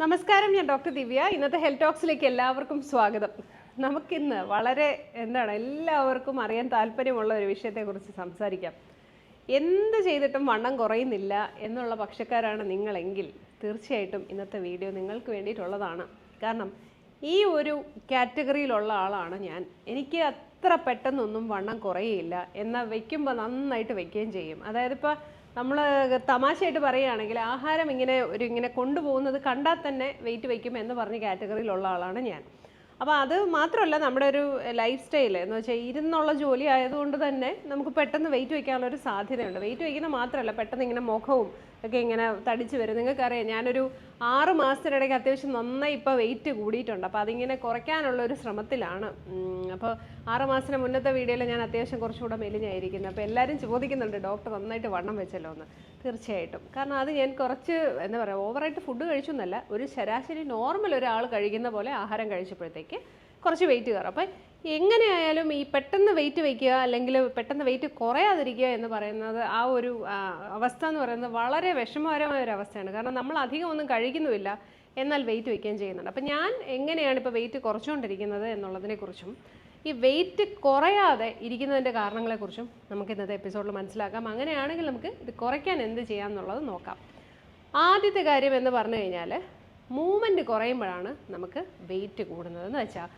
നമസ്കാരം ഞാൻ ഡോക്ടർ ദിവ്യ. ഇന്നത്തെ ഹെൽത്ത് ടോക്സിലേക്ക് എല്ലാവർക്കും സ്വാഗതം. നമുക്കിന്ന് വളരെ എന്താണ് എല്ലാവർക്കും അറിയാൻ താല്പര്യമുള്ള ഒരു വിഷയത്തെക്കുറിച്ച് സംസാരിക്കാം. എന്ത് ചെയ്തിട്ടും വണ്ണം കുറയുന്നില്ല എന്നുള്ള പക്ഷക്കാരാണ് നിങ്ങളെങ്കിൽ തീർച്ചയായിട്ടും ഇന്നത്തെ വീഡിയോ നിങ്ങൾക്ക് വേണ്ടിയിട്ടുള്ളതാണ്. കാരണം ഈ ഒരു കാറ്റഗറിയിലുള്ള ആളാണ് ഞാൻ. എനിക്ക് അത്ര പെട്ടെന്നൊന്നും വണ്ണം കുറയുകയില്ല. എന്നാൽ വെക്കുമ്പോൾ നന്നായിട്ട് വെക്കുകയും ചെയ്യും. അതായത് ഇപ്പോൾ നമ്മൾ തമാശയായിട്ട് പറയുകയാണെങ്കിൽ ആഹാരം ഇങ്ങനെ ഒരു ഇങ്ങനെ കൊണ്ടുപോകുന്നത് കണ്ടാൽ തന്നെ വെയിറ്റ് വയ്ക്കും എന്ന് പറഞ്ഞ കാറ്റഗറിയിലുള്ള ആളാണ് ഞാൻ. അപ്പോൾ അത് മാത്രമല്ല നമ്മുടെ ഒരു ലൈഫ് സ്റ്റൈൽ എന്ന് വെച്ചാൽ ഇരുന്നുള്ള ജോലി ആയതുകൊണ്ട് തന്നെ നമുക്ക് പെട്ടെന്ന് വെയിറ്റ് വയ്ക്കാനുള്ള ഒരു സാധ്യതയുണ്ട്. വെയിറ്റ് വയ്ക്കുന്ന മാത്രമല്ല പെട്ടെന്ന് ഇങ്ങനെ മുഖവും ഒക്കെ ഇങ്ങനെ തടിച്ച് വരും. നിങ്ങൾക്കറിയാം ഞാനൊരു ആറ് മാസത്തിനിടയ്ക്ക് അത്യാവശ്യം നന്നായി ഇപ്പോൾ വെയിറ്റ് കൂടിയിട്ടുണ്ട്. അപ്പോൾ അതിങ്ങനെ കുറയ്ക്കാനുള്ള ഒരു ശ്രമത്തിലാണ്. അപ്പോൾ ആറ് മാസത്തിന് മുന്നത്തെ വീഡിയോയിൽ ഞാൻ അത്യാവശ്യം കുറച്ചുകൂടെ മെലിഞ്ഞായിരിക്കുന്നത് അപ്പോൾ എല്ലാവരും ചോദിക്കുന്നുണ്ട് ഡോക്ടർ നന്നായിട്ട് വണ്ണം വെച്ചല്ലോ എന്ന് തീർച്ചയായിട്ടും. കാരണം അത് ഞാൻ കുറച്ച് എന്താ പറയുക ഓവറായിട്ട് ഫുഡ് കഴിച്ചു എന്നല്ല ഒരു ശരാശരി നോർമൽ ഒരാൾ കഴിക്കുന്ന പോലെ ആഹാരം കഴിച്ചപ്പോഴത്തേക്ക് കുറച്ച് വെയിറ്റ് കയറും. അപ്പം എങ്ങനെയായാലും ഈ പെട്ടെന്ന് വെയിറ്റ് വയ്ക്കുക അല്ലെങ്കിൽ പെട്ടെന്ന് വെയിറ്റ് കുറയാതിരിക്കുക എന്ന് പറയുന്നത് ആ ഒരു അവസ്ഥ എന്ന് പറയുന്നത് വളരെ വിഷമകരമായ ഒരു അവസ്ഥയാണ്. കാരണം നമ്മൾ അധികം ഒന്നും കഴിക്കുന്നുമില്ല എന്നാൽ വെയിറ്റ് വയ്ക്കുകയും ചെയ്യുന്നുണ്ട്. അപ്പം ഞാൻ എങ്ങനെയാണ് ഇപ്പോൾ വെയിറ്റ് കുറച്ചുകൊണ്ടിരിക്കുന്നത് എന്നുള്ളതിനെക്കുറിച്ചും ഈ വെയിറ്റ് കുറയാതെ ഇരിക്കുന്നതിന്റെ കാരണങ്ങളെക്കുറിച്ചും നമുക്ക് ഇന്നത്തെ എപ്പിസോഡിൽ മനസ്സിലാക്കാം. അങ്ങനെയാണെങ്കിൽ നമുക്ക് ഇത് കുറയ്ക്കാൻ എന്ത് ചെയ്യാം എന്നുള്ളത് നോക്കാം. ആദ്യത്തെ കാര്യം എന്ന് പറഞ്ഞു കഴിഞ്ഞാൽ മൂവ്മെന്റ് കുറയുമ്പോഴാണ് നമുക്ക് വെയിറ്റ് കൂടുന്നത്. എന്ന് വെച്ചാൽ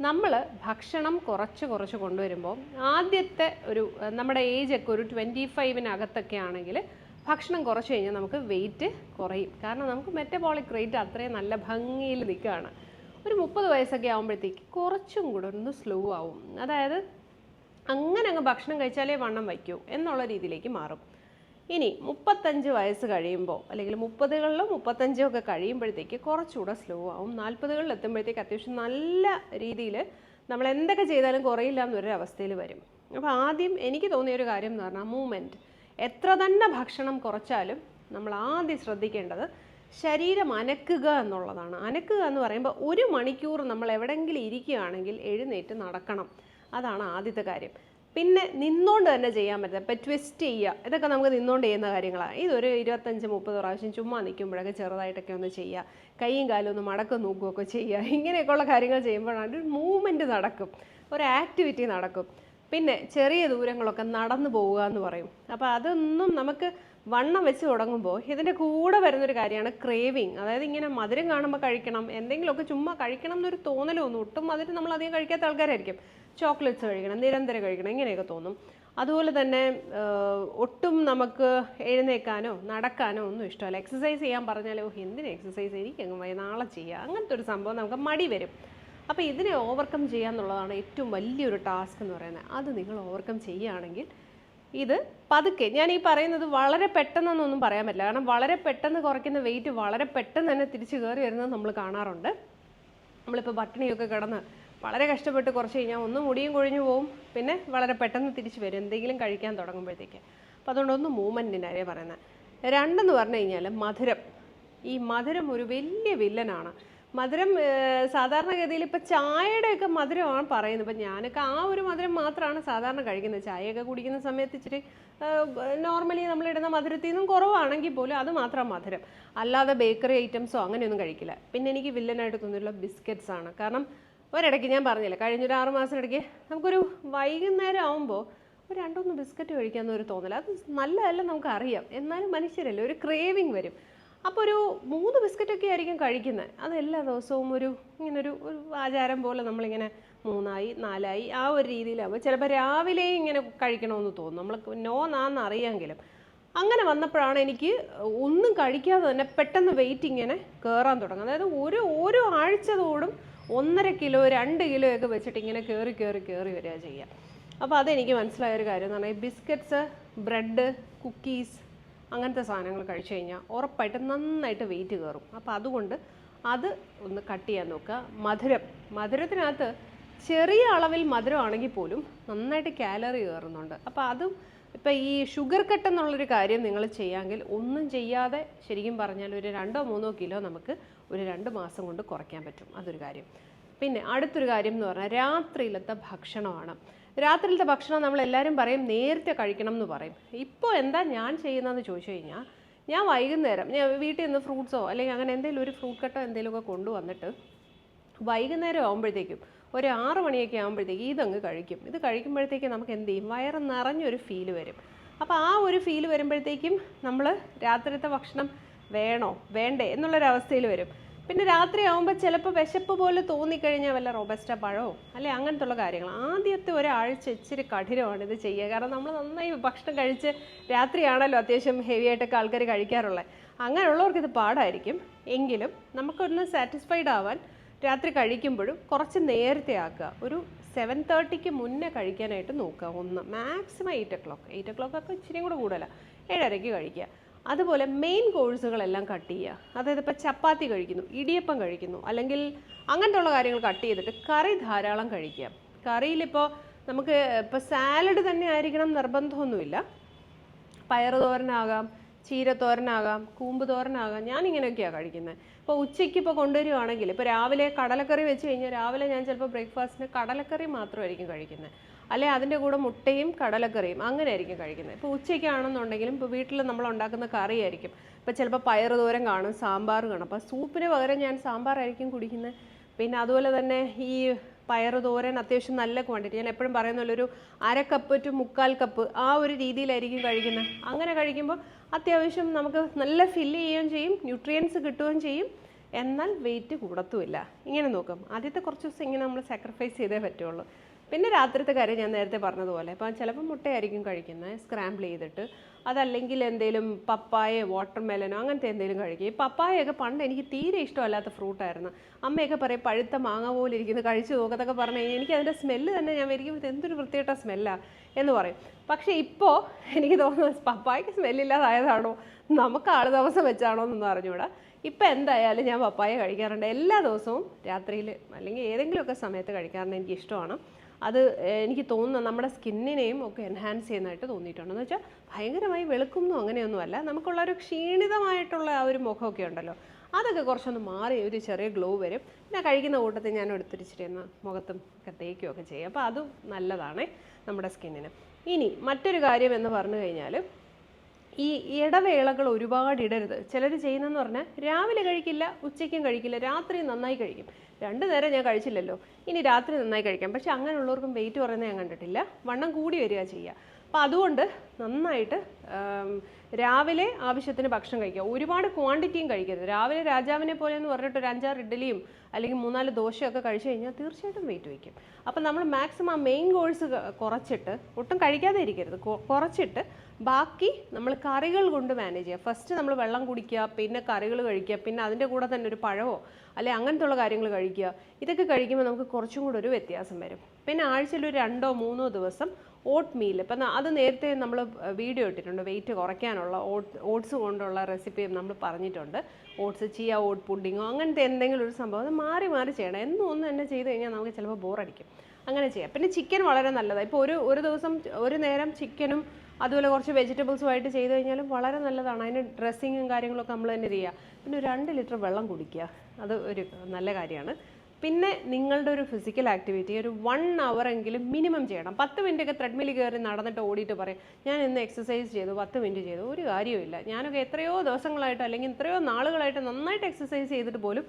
നമ്മൾ ഭക്ഷണം കുറച്ച് കുറച്ച് കൊണ്ടുവരുമ്പോൾ ആദ്യത്തെ ഒരു നമ്മുടെ ഏജ് ഒക്കെ ഒരു ട്വന്റി ഫൈവിനകത്തൊക്കെ ആണെങ്കിൽ ഭക്ഷണം കുറച്ച് കഴിഞ്ഞാൽ നമുക്ക് വെയിറ്റ് കുറയും. കാരണം നമുക്ക് മെറ്റബോളിക് റേറ്റ് അത്രയും നല്ല ഭംഗിയിൽ നിൽക്കുകയാണ്. ഒരു മുപ്പത് വയസ്സൊക്കെ ആകുമ്പോഴത്തേക്ക് കുറച്ചും കൂടെ ഒന്ന് സ്ലോ ആവും. അതായത് അങ്ങനെ അങ്ങ് ഭക്ഷണം കഴിച്ചാലേ വണ്ണം വയ്ക്കൂ എന്നുള്ള രീതിയിലേക്ക് മാറും. ഇനി മുപ്പത്തഞ്ച് വയസ്സ് കഴിയുമ്പോൾ അല്ലെങ്കിൽ മുപ്പതുകളിലും മുപ്പത്തഞ്ചും ഒക്കെ കഴിയുമ്പോഴത്തേക്ക് കുറച്ചുകൂടെ സ്ലോ ആവും. നാൽപ്പതുകളിൽ എത്തുമ്പോഴത്തേക്ക് അത്യാവശ്യം നല്ല രീതിയിൽ നമ്മൾ എന്തൊക്കെ ചെയ്താലും കുറയില്ല എന്നൊരു അവസ്ഥയിൽ വരും. അപ്പോൾ ആദ്യം എനിക്ക് തോന്നിയ ഒരു കാര്യം എന്ന് പറഞ്ഞാൽ മൂവ്മെന്റ്. എത്ര തന്നെ ഭക്ഷണം കുറച്ചാലും നമ്മൾ ആദ്യം ശ്രദ്ധിക്കേണ്ടത് ശരീരം അനക്കുക എന്നുള്ളതാണ്. അനക്കുക എന്ന് പറയുമ്പോൾ ഒരു മണിക്കൂർ നമ്മൾ എവിടെയെങ്കിലും ഇരിക്കുകയാണെങ്കിൽ എഴുന്നേറ്റ് നടക്കണം. അതാണ് ആദ്യത്തെ കാര്യം. പിന്നെ നിന്നുകൊണ്ട് തന്നെ ചെയ്യാൻ പറ്റും ഇപ്പം ട്വിസ്റ്റ് ചെയ്യുക. ഇതൊക്കെ നമുക്ക് നിന്നുകൊണ്ട് ചെയ്യുന്ന കാര്യങ്ങളാണ്. ഇതൊരു ഇരുപത്തഞ്ച് മുപ്പത് പ്രാവശ്യം ചുമ്മാ നിൽക്കുമ്പോഴൊക്കെ ചെറുതായിട്ടൊക്കെ ഒന്ന് ചെയ്യുക. കൈയും കാലും ഒന്ന് മടക്കം നോക്കുകയൊക്കെ ചെയ്യുക. ഇങ്ങനെയൊക്കെയുള്ള കാര്യങ്ങൾ ചെയ്യുമ്പോഴാണ് ഒരു മൂവ്മെന്റ് നടക്കും. ഒരു ആക്ടിവിറ്റി നടക്കും. പിന്നെ ചെറിയ ദൂരങ്ങളൊക്കെ നടന്നു പോവുക എന്ന് പറയും. അപ്പോൾ അതൊന്നും നമുക്ക് വണ്ണം വെച്ച് തുടങ്ങുമ്പോൾ ഇതിന്റെ കൂടെ വരുന്നൊരു കാര്യമാണ് ക്രേവിങ് അതായത് ഇങ്ങനെ മധുരം കാണുമ്പോൾ കഴിക്കണം. എന്തെങ്കിലുമൊക്കെ ചുമ്മാ കഴിക്കണം എന്നൊരു തോന്നലൊന്നും ഒട്ടും മധുരം നമ്മൾ അധികം കഴിക്കാത്ത ആൾക്കാരായിരിക്കും. ചോക്ലേറ്റ്സ് കഴിക്കണം നിരന്തരം കഴിക്കണം ഇങ്ങനെയൊക്കെ തോന്നും. അതുപോലെ തന്നെ ഒട്ടും നമുക്ക് എഴുന്നേക്കാനോ നടക്കാനോ ഒന്നും ഇഷ്ടമല്ല. എക്സസൈസ് ചെയ്യാൻ പറഞ്ഞാലോ എന്തിനു എക്സസൈസ് എനിക്കങ്ങ് വയ്യ, നാളെ ചെയ്യാം. അങ്ങനത്തെ ഒരു സംഭവം നമുക്ക് മടി വരും. അപ്പോൾ ഇതിനെ ഓവർകം ചെയ്യുക എന്നുള്ളതാണ് ഏറ്റവും വലിയൊരു ടാസ്ക് എന്ന് പറയുന്നത്. അത് നിങ്ങൾ ഓവർകം ചെയ്യുകയാണെങ്കിൽ ഇത് പതുക്കെ ഞാൻ ഈ പറയുന്നത് വളരെ പെട്ടെന്നൊന്നും പറയാൻ പറ്റില്ല. കാരണം വളരെ പെട്ടെന്ന് കുറയ്ക്കുന്ന വെയിറ്റ് വളരെ പെട്ടെന്ന് തന്നെ തിരിച്ചു കയറി വരുന്നത് നമ്മൾ കാണാറുണ്ട്. നമ്മളിപ്പോൾ പട്ടിണിയൊക്കെ കിടന്ന് വളരെ കഷ്ടപ്പെട്ട് കുറച്ച് കഴിഞ്ഞാൽ ഒന്ന് മുടിയും കൊഴിഞ്ഞു പോവും പിന്നെ വളരെ പെട്ടെന്ന് തിരിച്ചു വരും എന്തെങ്കിലും കഴിക്കാൻ തുടങ്ങുമ്പോഴത്തേക്ക്. അപ്പോൾ അതുകൊണ്ട് ഒന്ന് മൂവ്മെന്റിനാരേ പറയുന്നത് രണ്ടെന്ന് പറഞ്ഞു കഴിഞ്ഞാൽ മധുരം. ഈ മധുരം ഒരു വലിയ വില്ലനാണ്. മധുരം സാധാരണഗതിയിൽ ഇപ്പോൾ ചായയുടെയൊക്കെ മധുരമാണ് പറയുന്നത്. ഇപ്പം ഞാനൊക്കെ ആ ഒരു മധുരം മാത്രമാണ് സാധാരണ കഴിക്കുന്നത്. ചായയൊക്കെ കുടിക്കുന്ന സമയത്ത് ഇച്ചിരി നോർമലി നമ്മളിടുന്ന മധുരത്തിൽ നിന്നും കുറവാണെങ്കിൽ പോലും അത് മാത്രം മധുരം. അല്ലാതെ ബേക്കറി ഐറ്റംസോ അങ്ങനെയൊന്നും കഴിക്കില്ല. പിന്നെ എനിക്ക് വില്ലനായിട്ട് തോന്നിയിട്ടുള്ള ബിസ്ക്കറ്റ്സ് ആണ് കാരണം ഒരിടയ്ക്ക് ഞാൻ പറഞ്ഞില്ല കഴിഞ്ഞൊരു ആറ് ഇടയ്ക്ക് നമുക്കൊരു വൈകുന്നേരം ആകുമ്പോൾ ഒരു രണ്ടൊന്ന് ബിസ്ക്കറ്റ് കഴിക്കാമെന്നൊരു തോന്നല. അത് നല്ലതല്ല നമുക്കറിയാം. എന്നാലും മനുഷ്യരല്ലേ ഒരു ക്രേവിങ് വരും. അപ്പോൾ ഒരു മൂന്ന് ബിസ്ക്കറ്റൊക്കെ ആയിരിക്കും കഴിക്കുന്നത് അത് എല്ലാ ദിവസവും ഒരു ഇങ്ങനൊരു ഒരു ഒരു ആചാരം പോലെ നമ്മളിങ്ങനെ മൂന്നായി നാലായി ആ ഒരു രീതിയിലാകുമ്പോൾ ചിലപ്പോൾ രാവിലെ ഇങ്ങനെ കഴിക്കണമെന്ന് തോന്നും. നമ്മൾ നോ നാന്ന് അറിയാമെങ്കിലും അങ്ങനെ വന്നപ്പോഴാണ് എനിക്ക് ഒന്നും കഴിക്കാതെ തന്നെ പെട്ടെന്ന് വെയിറ്റ് ഇങ്ങനെ കയറാൻ തുടങ്ങുന്നത്. അതായത് ഒരു ഓരോ ആഴ്ച തോടും ഒന്നര കിലോ രണ്ട് കിലോ ഒക്കെ വെച്ചിട്ട് ഇങ്ങനെ കയറി കയറി കയറി വരിക ചെയ്യുക അപ്പോൾ അതെനിക്ക് മനസ്സിലായ ഒരു കാര്യം എന്ന് പറഞ്ഞാൽ ബിസ്ക്കറ്റ്സ് ബ്രെഡ് കുക്കീസ് അങ്ങനത്തെ സാധനങ്ങൾ കഴിച്ചു കഴിഞ്ഞാൽ ഉറപ്പായിട്ട് നന്നായിട്ട് വെയിറ്റ് കയറും. അപ്പോൾ അതുകൊണ്ട് അത് ഒന്ന് കട്ട് ചെയ്യാൻ നോക്കുക. മധുരം. മധുരത്തിനകത്ത് ചെറിയ അളവിൽ മധുരമാണെങ്കിൽ പോലും നന്നായിട്ട് കാലറി കയറുന്നുണ്ട്. അപ്പോൾ അതും ഇപ്പം ഈ ഷുഗർ കട്ട് എന്നുള്ളൊരു കാര്യം നിങ്ങൾ ചെയ്യാമെങ്കിൽ ഒന്നും ചെയ്യാതെ ശരിക്കും പറഞ്ഞാൽ ഒരു രണ്ടോ മൂന്നോ കിലോ നമുക്ക് ഒരു രണ്ട് മാസം കൊണ്ട് കുറയ്ക്കാൻ പറ്റും. അതൊരു കാര്യം. പിന്നെ അടുത്തൊരു കാര്യം എന്ന് പറഞ്ഞാൽ രാത്രിയിലത്തെ ഭക്ഷണമാണ്. രാത്രിയിലത്തെ ഭക്ഷണം നമ്മൾ എല്ലാവരും പറയും നേരത്തെ കഴിക്കണം എന്ന് പറയും. ഇപ്പോൾ എന്താ ഞാൻ ചെയ്യുന്നതെന്ന് ചോദിച്ചു കഴിഞ്ഞാൽ ഞാൻ വൈകുന്നേരം ഞാൻ വീട്ടിൽ നിന്ന് ഫ്രൂട്ട്സോ അല്ലെങ്കിൽ അങ്ങനെ എന്തെങ്കിലും ഒരു ഫ്രൂട്ട് കട്ടോ എന്തെങ്കിലുമൊക്കെ കൊണ്ടുവന്നിട്ട് വൈകുന്നേരം ആകുമ്പോഴത്തേക്കും ഒരു ആറ് മണിയൊക്കെ ആകുമ്പോഴത്തേക്ക് ഇതങ്ങ് കഴിക്കും. ഇത് കഴിക്കുമ്പോഴത്തേക്ക് നമുക്ക് എന്ത് ചെയ്യും? വയറ് നിറഞ്ഞൊരു ഫീൽ വരും. അപ്പോൾ ആ ഒരു ഫീൽ വരുമ്പോഴത്തേക്കും നമ്മൾ രാത്രിത്തെ ഭക്ഷണം വേണോ? വേണ്ടേ? എന്നുള്ളൊരവസ്ഥയിൽ വരും. പിന്നെ രാത്രിയാവുമ്പോൾ ചിലപ്പോൾ വിശപ്പ് പോലെ തോന്നിക്കഴിഞ്ഞാൽ വല്ല റോബസ്റ്റ പഴമോ അല്ലെ അങ്ങനത്തുള്ള കാര്യങ്ങൾ. ആദ്യത്തെ ഒരാഴ്ച ഇച്ചിരി കഠിനമാണ് ഇത് ചെയ്യുക കാരണം നമ്മൾ നന്നായി ഭക്ഷണം കഴിച്ച് രാത്രിയാണല്ലോ അത്യാവശ്യം ഹെവി ആയിട്ടൊക്കെ ആൾക്കാർ കഴിക്കാറുള്ളത് അങ്ങനെയുള്ളവർക്ക് ഇത് പാടായിരിക്കും. എങ്കിലും നമുക്കൊന്ന് സാറ്റിസ്ഫൈഡ് ആവാൻ രാത്രി കഴിക്കുമ്പോഴും കുറച്ച് നേരത്തെ ആക്കുക. ഒരു സെവൻ തേർട്ടിക്ക് മുന്നേ കഴിക്കാനായിട്ട് നോക്കുക. ഒന്ന് maximum eight o'clock eight o'clock ഒക്കെ ഇച്ചിരി കൂടെ കൂടുതലാണ് ഏഴരയ്ക്ക് കഴിക്കുക. അതുപോലെ മെയിൻ കോഴ്സുകളെല്ലാം കട്ട് ചെയ്യുക. അതായത് ഇപ്പോൾ ചപ്പാത്തി കഴിക്കുന്നു ഇടിയപ്പം കഴിക്കുന്നു അല്ലെങ്കിൽ അങ്ങനത്തെ ഉള്ള കാര്യങ്ങൾ കട്ട് ചെയ്തിട്ട് കറി ധാരാളം കഴിക്കുക. കറിയിലിപ്പോൾ നമുക്ക് ഇപ്പോൾ സാലഡ് തന്നെ ആയിരിക്കണം നിർബന്ധമൊന്നുമില്ല. പയറ് തോരനാകാം ചീരത്തോരനാകാം കൂമ്പ് തോരനാകാം ഞാൻ ഇങ്ങനെയൊക്കെയാണ് കഴിക്കുന്നത് ഇപ്പോൾ ഉച്ചയ്ക്ക് ഇപ്പോൾ കൊണ്ടുവരികയാണെങ്കിൽ ഇപ്പോൾ രാവിലെ കടലക്കറി വെച്ച് കഴിഞ്ഞാൽ രാവിലെ ഞാൻ ചിലപ്പോൾ ബ്രേക്ക്ഫാസ്റ്റിന് കടലക്കറി മാത്രമായിരിക്കും കഴിക്കുന്നത് അല്ലെ അതിന്റെ കൂടെ മുട്ടയും കടലക്കറിയും അങ്ങനെ ആയിരിക്കും കഴിക്കുന്നത്. ഇപ്പോൾ ഉച്ചയ്ക്കാണെന്നുണ്ടെങ്കിലും ഇപ്പോൾ വീട്ടിൽ നമ്മൾ ഉണ്ടാക്കുന്ന കറിയായിരിക്കും. ഇപ്പോൾ ചിലപ്പോൾ പയറ് തോരൻ കാണും സാമ്പാർ കാണും. അപ്പോൾ സൂപ്പിന് പകരം ഞാൻ സാമ്പാറായിരിക്കും കുടിക്കുന്നത്. പിന്നെ അതുപോലെ തന്നെ ഈ പയറ് തോരൻ അത്യാവശ്യം നല്ല ക്വാണ്ടിറ്റി ഞാൻ എപ്പോഴും പറയുന്നുള്ള ഒരു അര കപ്പ് ടു മുക്കാൽ കപ്പ് ആ ഒരു രീതിയിലായിരിക്കും കഴിക്കുന്നത്. അങ്ങനെ കഴിക്കുമ്പോൾ അത്യാവശ്യം നമുക്ക് നല്ല ഫില്ല് ചെയ്യുകയും ചെയ്യും ന്യൂട്രിയൻസ് കിട്ടുകയും ചെയ്യും. എന്നാൽ വെയിറ്റ് കൂടത്തുമില്ല. ഇങ്ങനെ നോക്കാം. ആദ്യത്തെ കുറച്ച് ദിവസം ഇങ്ങനെ നമ്മൾ സാക്രിഫൈസ് ചെയ്തേ പറ്റുള്ളൂ. പിന്നെ രാത്രിത്തെ കാര്യം ഞാൻ നേരത്തെ പറഞ്ഞതുപോലെ ഇപ്പം ചിലപ്പോൾ മുട്ടയായിരിക്കും കഴിക്കുന്നത് സ്ക്രാമ്പിൾ ചെയ്തിട്ട്. അതല്ലെങ്കിൽ എന്തെങ്കിലും പപ്പായ വാട്ടർ മെലനോ അങ്ങനത്തെ എന്തെങ്കിലും കഴിക്കും. ഈ പപ്പായൊക്കെ പണ്ട് എനിക്ക് തീരെ ഇഷ്ടമല്ലാത്ത ഫ്രൂട്ടായിരുന്നു. അമ്മയൊക്കെ പറയും പഴുത്ത മാങ്ങ പോലെ ഇരിക്കുന്നത് കഴിച്ചു നോക്കത്തൊക്കെ പറഞ്ഞു കഴിഞ്ഞാൽ എനിക്ക് അതിന്റെ സ്മെല്ല് തന്നെ ഞാൻ വരിക്കും ഇത് എന്തൊരു വൃത്തികെട്ട സ്മെല്ലാണ് എന്ന് പറയും. പക്ഷേ ഇപ്പോൾ എനിക്ക് തോന്നുന്നു പപ്പായക്ക് സ്മെല്ലില്ലാതായതാണോ നമുക്ക് ആൾ ദിവസം വെച്ചാണോ എന്നൊന്നും അറിഞ്ഞൂടാ ഇപ്പം എന്തായാലും ഞാൻ പപ്പായ കഴിക്കാറുണ്ട്. എല്ലാ ദിവസവും രാത്രിയിൽ അല്ലെങ്കിൽ ഏതെങ്കിലുമൊക്കെ സമയത്ത് കഴിക്കാറുണ്ട് എനിക്ക് ഇഷ്ടമാണ്. അത് എനിക്ക് തോന്നുന്നു നമ്മുടെ സ്കിന്നിനെയും ഒക്കെ എൻഹാൻസ് ചെയ്യുന്നതായിട്ട് തോന്നിയിട്ടുണ്ട്. എന്ന് വെച്ചാൽ ഭയങ്കരമായി വെളുക്കുന്നു അങ്ങനെയൊന്നുമല്ല. നമുക്കുള്ള ഒരു ക്ഷീണിതമായിട്ടുള്ള ആ ഒരു മുഖമൊക്കെ ഉണ്ടല്ലോ. അതൊക്കെ കുറച്ചൊന്ന് മാറി ഒരു ചെറിയ ഗ്ലോ വരും. പിന്നെ കഴിക്കുന്ന കൂട്ടത്തിൽ ഞാൻ എടുത്തിരിച്ചിട്ട് ഒന്ന് മുഖത്തും ഒക്കെ തേക്കുകയൊക്കെ ചെയ്യും. അപ്പോൾ അതും നല്ലതാണ് നമ്മുടെ സ്കിന്നിന്. ഇനി മറ്റൊരു കാര്യം എന്ന് പറഞ്ഞു കഴിഞ്ഞാൽ ഈ ഇടവേളകൾ ഒരുപാട് ഇടരുത്. ചിലർ ചെയ്യുന്നതെന്ന് പറഞ്ഞാൽ രാവിലെ കഴിക്കില്ല ഉച്ചയ്ക്കും കഴിക്കില്ല രാത്രി നന്നായി കഴിക്കും. രണ്ട് നേരം ഞാൻ കഴിച്ചില്ലല്ലോ. ഇനി രാത്രി നന്നായി കഴിക്കാം. പക്ഷെ അങ്ങനെയുള്ളവർക്കും വെയിറ്റ് കുറയുന്നത് ഞാൻ കണ്ടിട്ടില്ല. വണ്ണം കൂടി വരിക ചെയ്യുക അപ്പോൾ അതുകൊണ്ട് നന്നായിട്ട് രാവിലെ ആവശ്യത്തിന് ഭക്ഷണം കഴിക്കുക. ഒരുപാട് ക്വാണ്ടിറ്റിയും കഴിക്കരുത്. രാവിലെ രാജാവിനെ പോലെ എന്ന് പറഞ്ഞിട്ട് ഒരു അഞ്ചാറ് ഇഡ്ഡലിയും അല്ലെങ്കിൽ മൂന്നാൽ ദോശയൊക്കെ കഴിച്ചു കഴിഞ്ഞാൽ തീർച്ചയായിട്ടും വെയിറ്റ് വയ്ക്കും. അപ്പം നമ്മൾ മാക്സിമം ആ മെയിൻ കോഴ്സ് കുറച്ചിട്ട് ഒട്ടും കഴിക്കാതെ ഇരിക്കരുത്. കുറച്ചിട്ട് ബാക്കി നമ്മൾ കറികൾ കൊണ്ട് മാനേജ് ചെയ്യുക. ഫസ്റ്റ് നമ്മൾ വെള്ളം കുടിക്കുക പിന്നെ കറികൾ കഴിക്കുക പിന്നെ അതിന്റെ കൂടെ തന്നെ ഒരു പഴമോ അല്ലെ അങ്ങനത്തെ ഉള്ള കാര്യങ്ങൾ കഴിക്കുക. ഇതൊക്കെ കഴിക്കുമ്പോൾ നമുക്ക് കുറച്ചും കൂടെ ഒരു വ്യത്യാസം വരും. പിന്നെ ആഴ്ചയിൽ ഒരു രണ്ടോ മൂന്നോ ദിവസം ഓട്ട് മീൽ. ഇപ്പം അത് നേരത്തെ നമ്മൾ വീഡിയോ ഇട്ടിട്ടുണ്ട്. വെയിറ്റ് കുറയ്ക്കാനുള്ള ഓട്ട് ഓട്സ് കൊണ്ടുള്ള റെസിപ്പി നമ്മൾ പറഞ്ഞിട്ടുണ്ട്. ഓട്സ് ചിയ ഓട്ട് പുഡിങ്ങോ അങ്ങനത്തെ എന്തെങ്കിലും ഒരു സംഭവം മാറി മാറി ചെയ്യണം. എന്നും ഒന്ന് തന്നെ ചെയ്ത് കഴിഞ്ഞാൽ നമുക്ക് ചിലപ്പോൾ ബോറടിക്കും. അങ്ങനെ ചെയ്യാം. പിന്നെ ചിക്കൻ വളരെ നല്ലതാണ്. ഇപ്പോൾ ഒരു ഒരു ദിവസം ഒരു നേരം ചിക്കനും അതുപോലെ കുറച്ച് വെജിറ്റബിൾസും ആയിട്ട് ചെയ്ത് കഴിഞ്ഞാലും വളരെ നല്ലതാണ്. അതിന് ഡ്രസ്സിങ്ങും കാര്യങ്ങളൊക്കെ നമ്മൾ തന്നെ ചെയ്യുക. പിന്നെ രണ്ട് ലിറ്റർ വെള്ളം കുടിക്കുക. അത് ഒരു നല്ല കാര്യമാണ്. പിന്നെ നിങ്ങളുടെ ഒരു ഫിസിക്കൽ ആക്ടിവിറ്റി ഒരു വൺ അവർ എങ്കിലും മിനിമം ചെയ്യണം. പത്ത് മിനിറ്റ് ഒക്കെ ത്രെഡ്മിൽ കയറി നടന്നിട്ട് ഓടിയിട്ട് പറയും ഞാൻ ഇന്ന് എക്സസൈസ് ചെയ്തു പത്ത് മിനിറ്റ് ചെയ്തു ഒരു കാര്യമില്ല ഞാനൊക്കെ എത്രയോ ദിവസങ്ങളായിട്ട് അല്ലെങ്കിൽ എത്രയോ നാളുകളായിട്ട് നന്നായിട്ട് എക്സസൈസ് ചെയ്തിട്ട് പോലും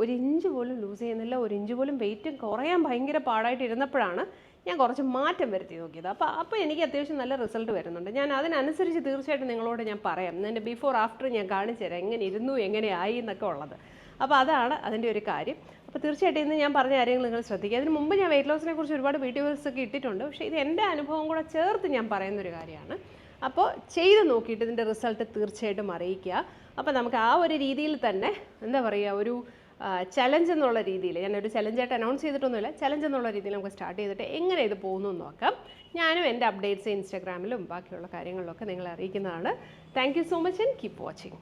ഒരു ഇഞ്ച് പോലും ലൂസ് ചെയ്യുന്നില്ല. ഒരു ഇഞ്ച് പോലും വെയിറ്റ് കുറയാൻ ഭയങ്കര പാടായിട്ട് ഇരുന്നപ്പോഴാണ് ഞാൻ കുറച്ച് മാറ്റം വരുത്തി നോക്കിയത്. അപ്പോൾ അപ്പോൾ എനിക്ക് അത്യാവശ്യം നല്ല റിസൾട്ട് വരുന്നുണ്ട്. ഞാൻ അതിനനുസരിച്ച് തീർച്ചയായിട്ടും നിങ്ങളോട് ഞാൻ പറയാം. എന്റെ ബിഫോർ ആഫ്റ്റർ ഞാൻ കാണിച്ചു തരാം. എങ്ങനെ ഇരുന്നു എങ്ങനെ ആയി എന്നൊക്കെ ഉള്ളത്. അപ്പോൾ അതാണ് അതിന്റെ ഒരു കാര്യം. അപ്പോൾ തീർച്ചയായിട്ടും ഇന്ന് ഞാൻ പറഞ്ഞ കാര്യങ്ങൾ നിങ്ങൾ ശ്രദ്ധിക്കുക. അതിന് മുമ്പ് ഞാൻ വെയിറ്റ് ലോസിനെ കുറിച്ച് ഒരുപാട് വീഡിയോസ് ഒക്കെ ഇട്ടിട്ടുണ്ട്. പക്ഷേ ഇത് എന്റെ അനുഭവം കൂടെ ചേർത്ത് ഞാൻ പറയുന്നൊരു കാര്യമാണ്. അപ്പോൾ ചെയ്ത് നോക്കിയിട്ട് ഇതിന്റെ റിസൾട്ട് തീർച്ചയായിട്ടും അറിയിക്കുക. അപ്പോൾ നമുക്ക് ആ ഒരു രീതിയിൽ തന്നെ എന്താ പറയുക ഒരു ചലഞ്ച് എന്നുള്ള രീതിയിൽ ഞാനൊരു ചലഞ്ചായിട്ട് അനൗൺസ് ചെയ്തിട്ടൊന്നുമില്ല. ചലഞ്ച് എന്നുള്ള രീതിയിൽ നമുക്ക് സ്റ്റാർട്ട് ചെയ്തിട്ട് എങ്ങനെ ഇത് പോകുന്നു എന്ന് നോക്കാം. ഞാനും എന്റെ അപ്ഡേറ്റ്സ് ഇൻസ്റ്റാഗ്രാമിലും ബാക്കിയുള്ള കാര്യങ്ങളിലൊക്കെ നിങ്ങളെ അറിയിക്കുന്നതാണ്. Thank so much and keep watching